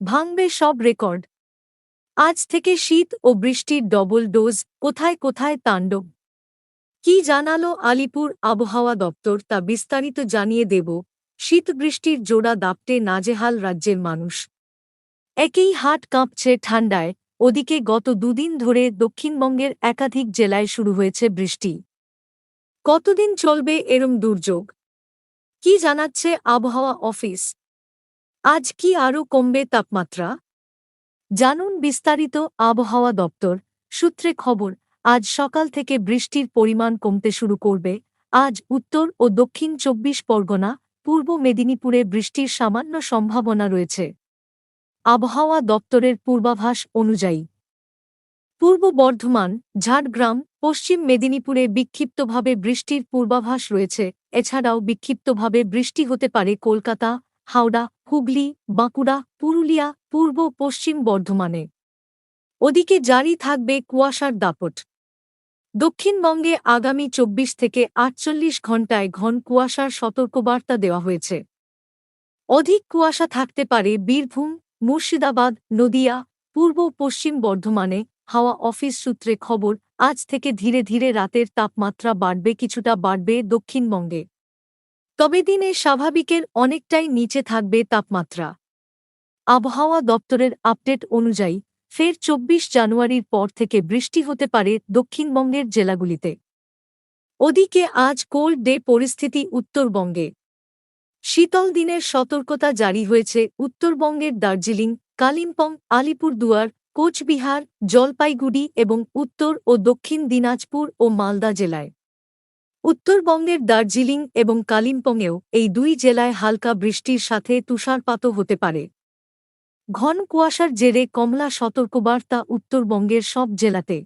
ভাঙবে সব রেকর্ড। আজ থেকে শীত ও বৃষ্টির ডবল ডোজ, কোথায় কোথায় তাণ্ডব। কি জানালো আলিপুর আবহাওয়া দপ্তর তা বিস্তারিত জানিয়ে দেব, শীত বৃষ্টির জোড়া দাপটে নাজেহাল রাজ্যের মানুষ। একেই হাট কাঁপছে ঠান্ডায়, ওদিকে গত দুদিন ধরে দক্ষিণবঙ্গের একাধিক জেলায় শুরু হয়েছে বৃষ্টি। কতদিন চলবে এরম দুর্যোগ? কি জানাচ্ছে আবহাওয়া অফিস? আজ কি আরও কমবে তাপমাত্রা? জানুন বিস্তারিত আবহাওয়া দপ্তর সূত্রে খবর, আজ সকাল থেকে বৃষ্টির পরিমাণ কমতে শুরু করবে। আজ উত্তর ও দক্ষিণ চব্বিশ পরগনা, পূর্ব মেদিনীপুরে বৃষ্টির সামান্য সম্ভাবনা রয়েছে। আবহাওয়া দপ্তরের পূর্বাভাস অনুযায়ী, পূর্ব বর্ধমান, ঝাড়গ্রাম, পশ্চিম মেদিনীপুরে বিক্ষিপ্তভাবে বৃষ্টির পূর্বাভাস রয়েছে। এছাড়াও বিক্ষিপ্তভাবে বৃষ্টি হতে পারে কলকাতা হাওড়া, হুগলি, বাঁকুড়া, পুরুলিয়া, পূর্ব, পশ্চিম বর্ধমানে। ওদিকে জারি থাকবে কুয়াশার দাপট। দক্ষিণবঙ্গে আগামী চব্বিশ থেকে আটচল্লিশ ঘণ্টায় ঘন কুয়াশার সতর্কবার্তা দেওয়া হয়েছে। অধিক কুয়াশা থাকতে পারে বীরভূম, মুর্শিদাবাদ, নদিয়া, পূর্ব, পশ্চিম বর্ধমানে। হাওয়া অফিস সূত্রে খবর, আজ থেকে ধীরে ধীরে রাতের তাপমাত্রা বাড়বে, কিছুটা বাড়বে দক্ষিণবঙ্গে। তবে দিনে স্বাভাবিকের অনেকটাই নিচে থাকবে তাপমাত্রা। আবহাওয়া দপ্তরের আপডেট অনুযায়ী, ফের চব্বিশ জানুয়ারির পর থেকে বৃষ্টি হতে পারে দক্ষিণবঙ্গের জেলাগুলিতে। ওদিকে আজ কোল্ড ডে পরিস্থিতি উত্তরবঙ্গে। শীতল দিনের সতর্কতা জারি হয়েছে উত্তরবঙ্গের দার্জিলিং, কালিম্পং, আলিপুরদুয়ার, কোচবিহার, জলপাইগুড়ি এবং উত্তর ও দক্ষিণ দিনাজপুর ও মালদা জেলায়। উত্তরবঙ্গের দার্জিলিং এবং কালিম্পংয়েও এই দুই জেলায় হালকা বৃষ্টির সাথে তুষারপাত হতে পারে। ঘন কুয়াশার জেরে কমলা সতর্কবার্তা উত্তরবঙ্গের সব জেলাতে।